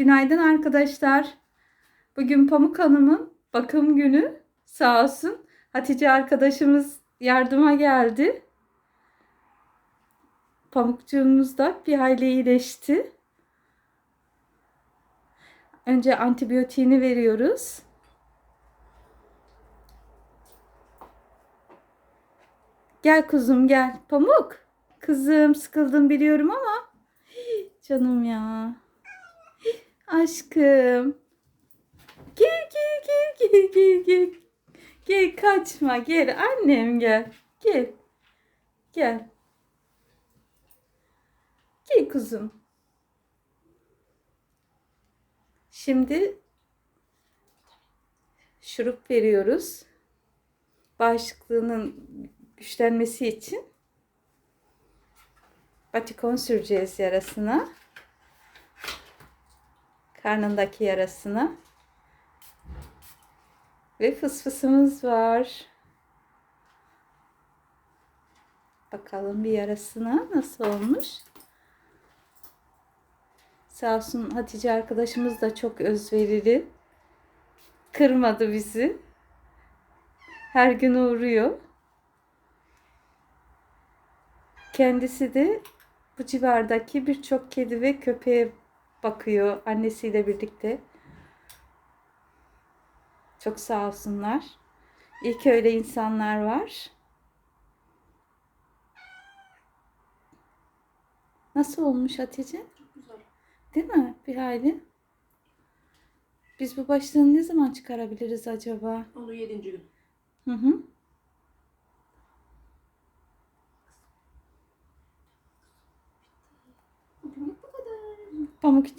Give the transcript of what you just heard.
Günaydın arkadaşlar. Bugün Pamuk Hanım'ın bakım günü. Sağ olsun. Hatice arkadaşımız yardıma geldi. Pamukcuğumuz da bir hayli iyileşti. Önce antibiyotiğini veriyoruz. Gel kuzum gel. Pamuk. Kızım sıkıldım biliyorum ama. Canım ya. Aşkım. Gel gel gel gel gel gel. Gel kaçma gel annem gel. Gel. Gel. Gel kuzum. Şimdi şurup veriyoruz. Bağışıklığının güçlenmesi için batikon süreceğiz yarasına. Karnındaki yarasına. Ve fısfısımız var. Bakalım bir yarasına nasıl olmuş. Sağ olsun Hatice arkadaşımız da çok özverili. Kırmadı bizi. Her gün uğruyor. Kendisi de bu civardaki birçok kedi ve köpeğe bakıyor annesiyle birlikte. Çok sağ olsunlar. İyi ki öyle insanlar var. Nasıl olmuş Hatice? Çok güzel. Değil mi? Bir hayli. Biz bu başlığını ne zaman çıkarabiliriz acaba? Onu yedinci gün. Hı hı. Pamuk için